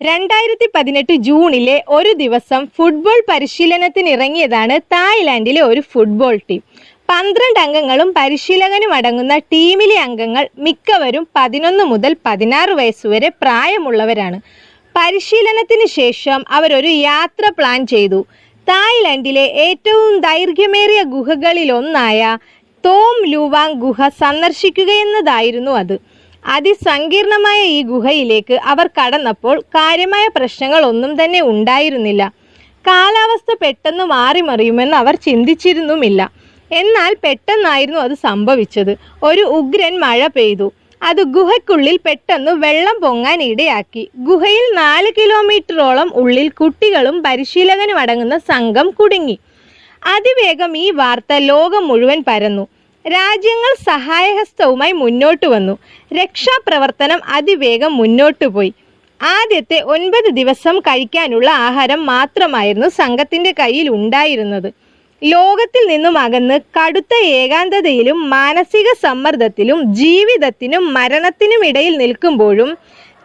രണ്ടായിരത്തി പതിനെട്ട് ജൂണിലെ ഒരു ദിവസം ഫുട്ബോൾ പരിശീലനത്തിനിറങ്ങിയതാണ് തായ്ലാൻഡിലെ ഒരു ഫുട്ബോൾ ടീം. പന്ത്രണ്ട് അംഗങ്ങളും പരിശീലകനും അടങ്ങുന്ന ടീമിലെ അംഗങ്ങൾ മിക്കവരും പതിനൊന്ന് മുതൽ പതിനാറ് വയസ്സുവരെ പ്രായമുള്ളവരാണ്. പരിശീലനത്തിന് ശേഷം അവരൊരു യാത്ര പ്ലാൻ ചെയ്തു. തായ്ലാൻഡിലെ ഏറ്റവും ദൈർഘ്യമേറിയ ഗുഹകളിലൊന്നായ തോം ലൂവാങ് ഗുഹ സന്ദർശിക്കുകയെന്നതായിരുന്നു അത്. അതിസങ്കീർണമായ ഈ ഗുഹയിലേക്ക് അവർ കടന്നപ്പോൾ കാര്യമായ പ്രശ്നങ്ങൾ ഒന്നും തന്നെ ഉണ്ടായിരുന്നില്ല. കാലാവസ്ഥ പെട്ടെന്ന് മാറിമറിയുമെന്ന് അവർ ചിന്തിച്ചിരുന്നുമില്ല. എന്നാൽ പെട്ടെന്നായിരുന്നു അത് സംഭവിച്ചത്. ഒരു ഉഗ്രൻ മഴ പെയ്തു. അത് ഗുഹയ്ക്കുള്ളിൽ പെട്ടെന്ന് വെള്ളം പൊങ്ങാൻ ഇടയാക്കി. ഗുഹയിൽ നാല് കിലോമീറ്ററോളം ഉള്ളിൽ കുട്ടികളും പരിശീലകനും അടങ്ങുന്ന സംഘം കുടുങ്ങി. അതിവേഗം ഈ വാർത്ത ലോകം മുഴുവൻ പരന്നു. രാജ്യങ്ങൾ സഹായഹസ്തവുമായി മുന്നോട്ട് വന്നു. രക്ഷാപ്രവർത്തനം അതിവേഗം മുന്നോട്ട് പോയി. ആദ്യത്തെ ഒൻപത് ദിവസം കഴിക്കാനുള്ള ആഹാരം മാത്രമായിരുന്നു സംഘത്തിന്റെ കയ്യിൽ ഉണ്ടായിരുന്നത്. ലോകത്തിൽ നിന്നും അകന്ന് കടുത്ത ഏകാന്തതയിലും മാനസിക സമ്മർദ്ദത്തിലും ജീവിതത്തിനും മരണത്തിനും ഇടയിൽ നിൽക്കുമ്പോഴും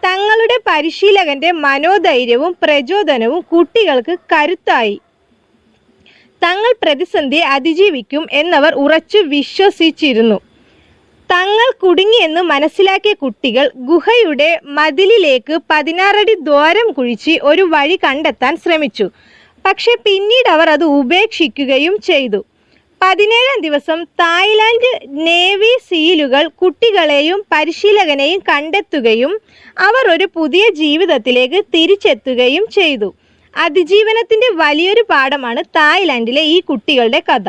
തങ്ങളുടെ പരിശീലകന്റെ മനോധൈര്യവും പ്രചോദനവും കുട്ടികൾക്ക് കരുത്തായി. തങ്ങൾ പ്രതിസന്ധിയെ അതിജീവിക്കും എന്നവർ ഉറച്ചു വിശ്വസിച്ചിരുന്നു. തങ്ങൾ കുടുങ്ങിയെന്ന് മനസ്സിലാക്കിയ കുട്ടികൾ ഗുഹയുടെ മതിലിലേക്ക് പതിനാറടി ദ്വാരം കുഴിച്ച് ഒരു വഴി കണ്ടെത്താൻ ശ്രമിച്ചു. പക്ഷെ പിന്നീട് അവർ അത് ഉപേക്ഷിക്കുകയും ചെയ്തു. പതിനേഴാം ദിവസം തായ്ലാന്റ് നേവി സീലുകൾ കുട്ടികളെയും പരിശീലകനെയും കണ്ടെത്തുകയും അവർ ഒരു പുതിയ ജീവിതത്തിലേക്ക് തിരിച്ചെത്തുകയും ചെയ്തു. അതിജീവനത്തിന്റെ വലിയൊരു പാഠമാണ് തായ്ലാന്റിലെ ഈ കുട്ടികളുടെ കഥ.